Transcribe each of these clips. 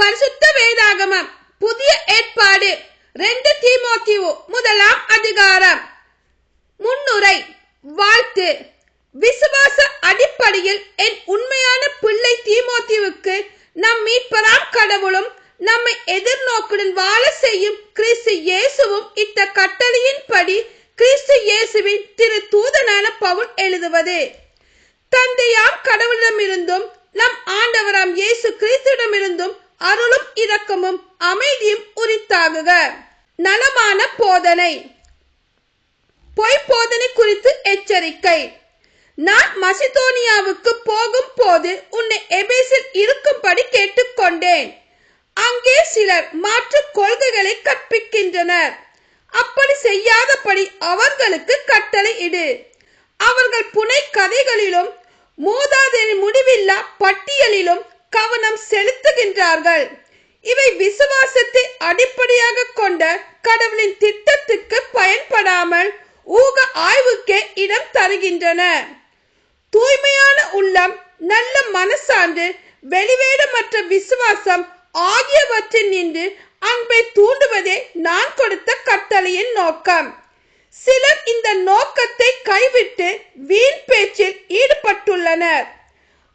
பரிசுத்த வேதாகமம். புதிய ஏற்பாடு. ரெண்டு தீமோத்தியு முதலாம் அதிகாரம். முன்னுரை. வாழ்த்து. விசுவாச அடிப்படையில் என் உண்மையான பிள்ளை தீமோத்தியுவுக்கு நம் மீட்பராம் கடவுளும் நம்மை எதிர்நோக்குடன் வாழ செய்யும் கிறிஸ்து இயேசுவும் இட்ட கட்டளையின்படி கிறிஸ்து இயேசுவின் திரு தூதனான பவுல் எழுதுவது. தந்தையாம் கடவுளிடமிருந்தும் நம் ஆண்டவராம் இயேசு கிறிஸ்துவிடமிருந்தும் அமைதியும் உரித்தாகுக. நலமான போதனை. பொய் போதனை குறித்து எச்சரிக்கை. நான் மசிதோனியாவுக்கு போகும் போது உன்னை எபேசில் இருக்கும்படி கேட்டுக்கொண்டேன். அங்கே சிலர் மாற்று கொள்கைகளை கற்பிக்கின்றனர். அப்படி செய்யாதபடி அவர்களுக்கு கட்டளை இடு. அவர்கள் புனை கதைகளிலும் மூதாதையின் முடிவில்லா பட்டியலிலும் கவனம் செலுத்துகின்றார்கள். இவை விசுவாசத்தை அடிப்படையாக கொண்ட கடவுளின் திட்டத்துக்கு பயன்படாமல் ஊக ஆய்வுக்கே இடம் தருகின்றன. தூய்மையான உள்ளம் நல்ல மனசான்று வெளிவேடமற்ற விசுவாசம் ஆகியவற்றில் நின்று அன்பை தூண்டுவதே நான் கொடுத்த கட்டளையின் நோக்கம். சிலர் இந்த நோக்கத்தை கைவிட்டு வீண் பேச்சில் ஈடுபட்டுள்ளனர்.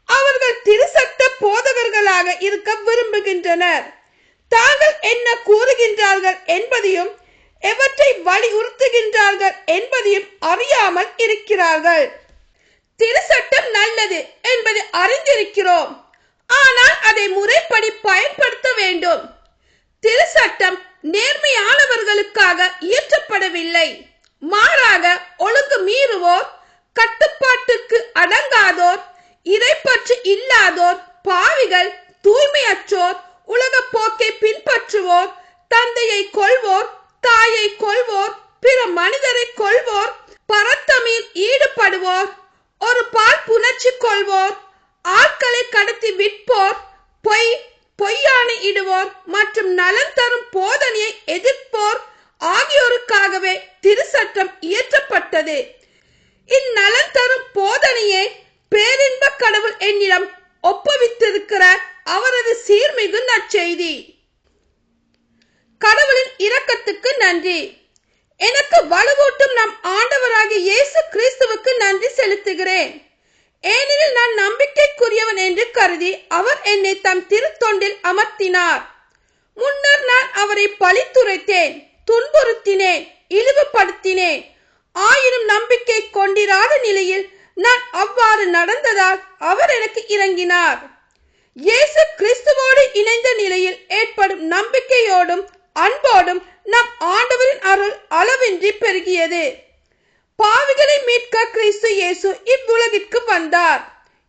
அவர்கள் திருசட்ட போதகர்களாக இருக்க விரும்புகின்றனர். தாங்கள் என்ன கூறுகின்றார்கள் என்பதையும் எவற்றை வலியுறுத்துகின்றார்கள் என்பதையும் அறியாமல் இருக்கிறார்கள். திருசட்டம் நல்லது என்பதை அறிந்திருக்கிறோம். ஆனால் அதை முறைப்படி பயன்படுத்த வேண்டும். திருசட்டம் நேர்மையானவர்களுக்காக இயற்றப்படவில்லை. மாறாக ஒழுங்கு மீறுவோர் கட்டுப்பாட்டுக்கு அடங்காதோர் இறைப்பற்று இல்லாதோர் பாவிகள் தூய்மையற்றோர் தந்தையை கொள்வோர் தாயை கொள்வோர் பிற மனிதரை கொள்வோர் பரத்தமில் ஈடுபடுவோர் ஒரு பால் புணர்ச்சி கொள்வோர் ஆட்களை கடத்தி விற்போர் பொய் பொய்யானை இடுவோர் மற்றும் நலன் தரும் போதனையை எதிர்ப்போர் ஆகியோருக்காகவே திருச்சட்டம் இயற்றப்பட்டது. இந்நலன் தரும் போதனையே பேரின்ப கடவுள் என்னிடம் ஒப்புவித்திருக்கிற அவரது சீர்மிகு நற்செய்தி கடவுளின் இரக்கத்துக்கு நன்றி. எனக்கு வலுவூட்டும் நம் ஆண்டவராகிய இயேசு கிறிஸ்துவுக்கு நன்றி செலுத்துகிறேன். ஏனெனில் நான் நம்பிக்கைக்குரியவன் என்று கருதி அவர் என்னை தம் திருத்தொண்டில் அமர்த்தினார். முன்னர் நான் அவரை பழித்துரைத்தேன் துன்புறுத்தினேன் இழிவுபடுத்தினேன். ஆயினும் நம்பிக்கை கொண்டிராத நிலையில் நான் அவ்வாறு நடந்ததால் அவர் எனக்கு இறங்கினார் இயேசு கிறிஸ்துவோடு இணைந்த நிலையில் ஏற்படும் நம்பிக்கையோடும் அன்போடும் நம் ஆண்டவரின் அருள் அளவின்றி பெருகியது. பாவிகளை மீட்க கிறிஸ்து இயேசு இவ்வுலகிற்கு வந்தார்.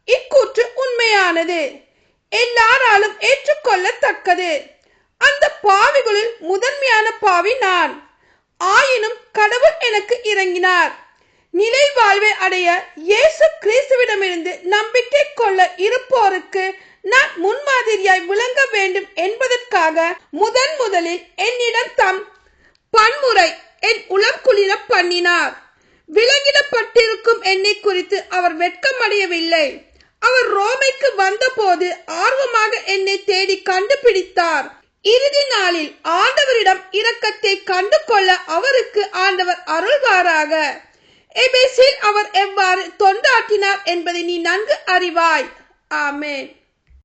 இக்கூற்று உண்மையானது. எல்லாராலும் ஏற்றுக்கொள்ளத்தக்கது. அந்த பாவிகளில் முதன்மையான பாவி நான். ஆயினும் கடவுள் எனக்கு இறங்கினார் நிலை வாழ்வை அடைய இயேசு கிறிஸ்துவிடமிருந்து நம்பிக்கை கொள்ள இருப்போருக்கு நான் முன்மாதிரியாய் விளங்க வேண்டும் என்பதற்காக முதன் முதலில் என்னிடம் தம் பன்முறை என் உளம் குளிர பண்ணினார். விலங்கிடப்பட்டிருக்கும் என்னை குறித்து அவர் வெட்கமடையவில்லை. அவர் ரோமைக்கு வந்தபோது ஆர்வமாக என்னை தேடி கண்டுபிடித்தார். இறுதி நாளில் ஆண்டவரிடம் இரக்கத்தை கண்டு கொள்ள அவருக்கு ஆண்டவர் அருள்வாராக. எபேசில் அவர் எவ்வாறு தொண்டாற்றினார் என்பதை நீ நன்கு அறிவாய். ஆமேன்.